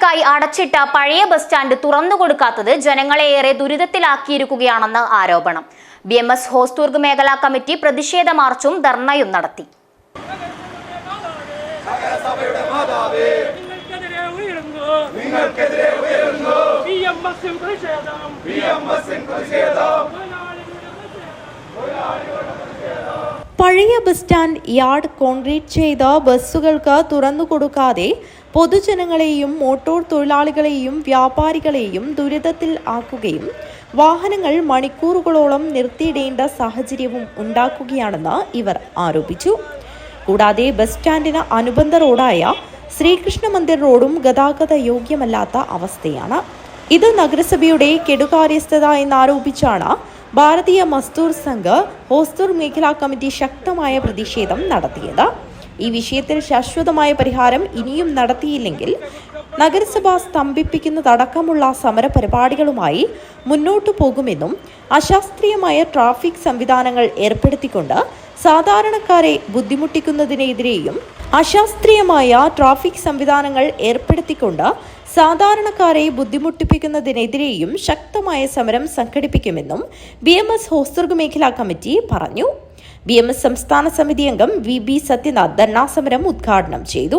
പരിപാടിക്കായി അടച്ചിട്ട പഴയ bus stand തുറന്നുകൊടുക്കാത്തത് ജനങ്ങളെ ഏറെ ദുരിതത്തിലാക്കിയിരിക്കുകയാണെന്ന് ആരോപണം. ബി എം എസ് ഹോസ്ദുർഗ് മേഖലാ കമ്മിറ്റി പ്രതിഷേധ മാർച്ചും ധർണയും നടത്തി. നിങ്ങൾക്കെതിരെ ഉയരുന്നു നിങ്ങൾക്കെതിരെ ഉയരുന്നു ബി എം എസ് പ്രതിഷേധം ബി എം എസ് പ്രതിഷേധം പഴയ ബസ് സ്റ്റാൻഡ് യാർഡ് കോൺക്രീറ്റ് ചെയ്ത ബസ്സുകൾക്ക് തുറന്നു കൊടുക്കാതെ പൊതുജനങ്ങളെയും മോട്ടോർ തൊഴിലാളികളെയും വ്യാപാരികളെയും ദുരിതത്തിൽ ആക്കുകയും വാഹനങ്ങൾ മണിക്കൂറുകളോളം നിർത്തിയിടേണ്ട സാഹചര്യവും ഉണ്ടാക്കുകയാണെന്ന് ഇവർ ആരോപിച്ചു. കൂടാതെ ബസ് സ്റ്റാൻഡിന് അനുബന്ധ റോഡായ ശ്രീകൃഷ്ണ മന്ദിർ റോഡും ഗതാഗത യോഗ്യമല്ലാത്ത അവസ്ഥയാണ്. ഇത് നഗരസഭയുടെ കെടുകാര്യസ്ഥത എന്നാരോപിച്ചാണ് ഭാരതീയ മസ്തൂർ സംഘ് ഹോസ്ദൂർ മേഖലാ കമ്മിറ്റി ശക്തമായ പ്രതിഷേധം നടത്തിയത്. ഈ വിഷയത്തിൽ ശാശ്വതമായ പരിഹാരം ഇനിയും നടത്തിയില്ലെങ്കിൽ നഗരസഭ സ്തംഭിപ്പിക്കുന്നതടക്കമുള്ള സമരപരിപാടികളുമായി മുന്നോട്ടു പോകുമെന്നും അശാസ്ത്രീയമായ ട്രാഫിക് സംവിധാനങ്ങൾ ഏർപ്പെടുത്തിക്കൊണ്ട് സാധാരണക്കാരെ ബുദ്ധിമുട്ടിക്കുന്നതിനെതിരെയും അശാസ്ത്രീയമായ ട്രാഫിക് സംവിധാനങ്ങൾ ഏർപ്പെടുത്തിക്കൊണ്ട് സാധാരണക്കാരെ ബുദ്ധിമുട്ടിപ്പിക്കുന്നതിനെതിരെയും ശക്തമായ സമരം സംഘടിപ്പിക്കുമെന്നും ബി എം എസ് ഹോസ്ദുർഗ് മേഖലാ കമ്മിറ്റി പറഞ്ഞു. ബി എം എസ് സംസ്ഥാന സമിതി അംഗം വി ബി സത്യനാഥ് ധർണാസമരം ഉദ്ഘാടനം ചെയ്തു.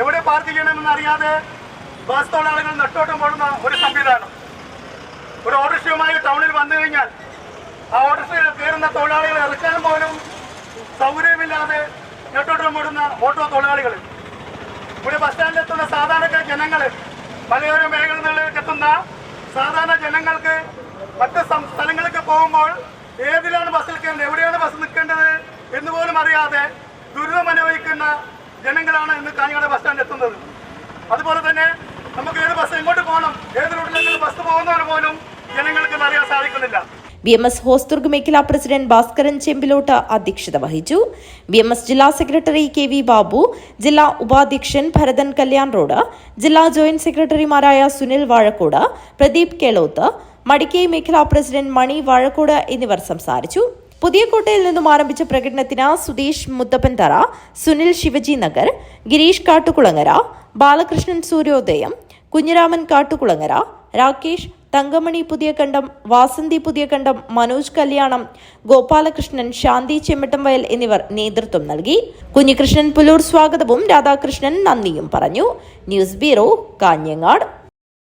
എവിടെ പാർക്ക് ചെയ്യണമെന്ന് അറിയാതെ ബസ് തൊഴിലാളികൾ നെട്ടോട്ടം പോടുന്ന ഒരു സംവിധാനം. ഒരു ഓട്ടോറിക്ഷയുമായി ടൗണിൽ വന്നു കഴിഞ്ഞാൽ ആ ഓട്ടോറിക്ഷയിൽ കയറുന്ന തൊഴിലാളികളെ ഇറക്കാൻ പോലും സൗകര്യമില്ലാതെ നെട്ടോട്ടം പോടുന്ന ഓട്ടോ തൊഴിലാളികൾ ഇവിടെ ബസ് സ്റ്റാൻഡിൽ എത്തുന്ന സാധാരണ ജനങ്ങൾ മലയോര മേഖലകളിലേക്ക് എത്തുന്ന സാധാരണ ജനങ്ങൾക്ക് മറ്റ് സ്ഥലങ്ങളൊക്കെ പോകുമ്പോൾ ഏതിലാണ് ബസ് നിൽക്കേണ്ടത്? എവിടെയാണ് ബസ് നിൽക്കേണ്ടത് എന്ന് പോലും അറിയാതെ ദുരിതം അനുഭവിക്കുന്ന ജനങ്ങളാണ് ഇന്ന് കാഞ്ഞങ്ങാട് ബസ് സ്റ്റാൻഡിൽ എത്തുന്നത്. അതുപോലെ തന്നെ നമുക്ക് ഏത് ബസ് എങ്ങോട്ട് പോകണം? ഏത് റൂട്ടിലെങ്കിലും ബസ് പോകുന്നവർ പോലും ജനങ്ങൾക്ക് അറിയാൻ സാധിക്കുന്നില്ല. ബി എം എസ് ഹോസ്ദുർഗ് മേഖലാ പ്രസിഡന്റ് ഭാസ്കരൻ ചെമ്പിലോട്ട് അധ്യക്ഷത വഹിച്ചു. ബി എം എസ് ജില്ലാ സെക്രട്ടറി കെ വി ബാബു ജില്ലാ ഉപാധ്യക്ഷൻ ഭരതൻ കല്യാൺ റോഡ് ജില്ലാ ജോയിന്റ് സെക്രട്ടറിമാരായ സുനിൽ വാഴക്കോട് പ്രദീപ് കേളോത്ത് മടിക്കൈ മേഖലാ പ്രസിഡന്റ് മണി വാഴക്കോട് എന്നിവർ സംസാരിച്ചു. പുതിയ കോട്ടയിൽ നിന്നും ആരംഭിച്ച പ്രകടനത്തിന് സുധീഷ് മുത്തപ്പൻതറ സുനിൽ ശിവജി നഗർ ഗിരീഷ് കാട്ടുകുളങ്ങര ബാലകൃഷ്ണൻ സൂര്യോദയം കുഞ്ഞിരാമൻ കാട്ടുകുളങ്ങര രാകേഷ് തങ്കമണി പുതിയകണ്ഠം വാസന്തി പുതിയകണ്ഠം മനോജ് കല്യാണം ഗോപാലകൃഷ്ണൻ ശാന്തി ചെമ്മട്ടംവയൽ എന്നിവർ നേതൃത്വം നൽകി. കുഞ്ഞികൃഷ്ണൻ പുലൂർ സ്വാഗതവും രാധാകൃഷ്ണൻ നന്ദിയും പറഞ്ഞു. News bureau Kanhangad.